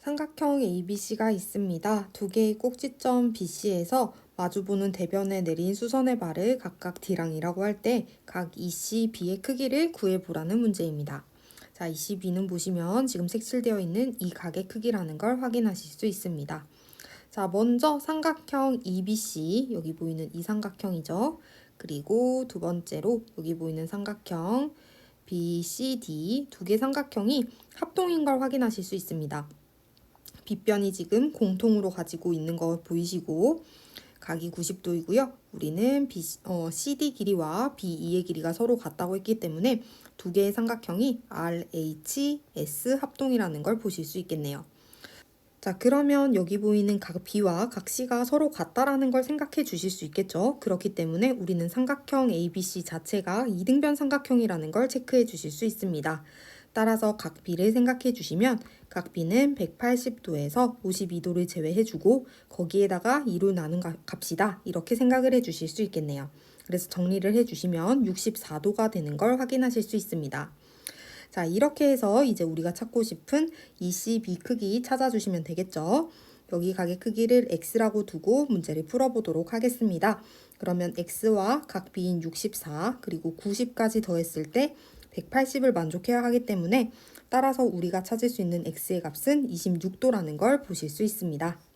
삼각형 ABC가 있습니다. 두 개의 꼭지점 BC에서 마주보는 대변에 내린 수선의 발을 각각 D랑이라고 할 때 각 EC, B의 크기를 구해보라는 문제입니다. 자, EC, B는 보시면 지금 색칠되어 있는 이 각의 크기라는 걸 확인하실 수 있습니다. 자, 먼저 삼각형 EBC, 여기 보이는 이 삼각형이죠. 그리고 두 번째로 여기 보이는 삼각형 BCD 두 개 삼각형이 합동인 걸 확인하실 수 있습니다. 빗변이 지금 공통으로 가지고 있는 거 보이시고 각이 90도이고요. 우리는 B, 어, CD 길이와 BE의 길이가 서로 같다고 했기 때문에 두 개의 삼각형이 RHS 합동이라는 걸 보실 수 있겠네요. 자, 그러면 여기 보이는 각 B와 각 C가 서로 같다라는 걸 생각해 주실 수 있겠죠. 그렇기 때문에 우리는 삼각형 ABC 자체가 이등변 삼각형이라는 걸 체크해 주실 수 있습니다. 따라서 각 B를 생각해 주시면 각 B는 180도에서 52도를 제외해 주고 거기에다가 2로 나눈 가- 값이다. 이렇게 생각을 해 주실 수 있겠네요. 그래서 정리를 해 주시면 64도가 되는 걸 확인하실 수 있습니다. 자, 이렇게 해서 이제 우리가 찾고 싶은 ECB 크기 찾아주시면 되겠죠. 여기 각의 크기를 x라고 두고 문제를 풀어보도록 하겠습니다. 그러면 x와 각 b인 64 그리고 90까지 더했을 때 180을 만족해야 하기 때문에 따라서 우리가 찾을 수 있는 x의 값은 26도라는 걸 보실 수 있습니다.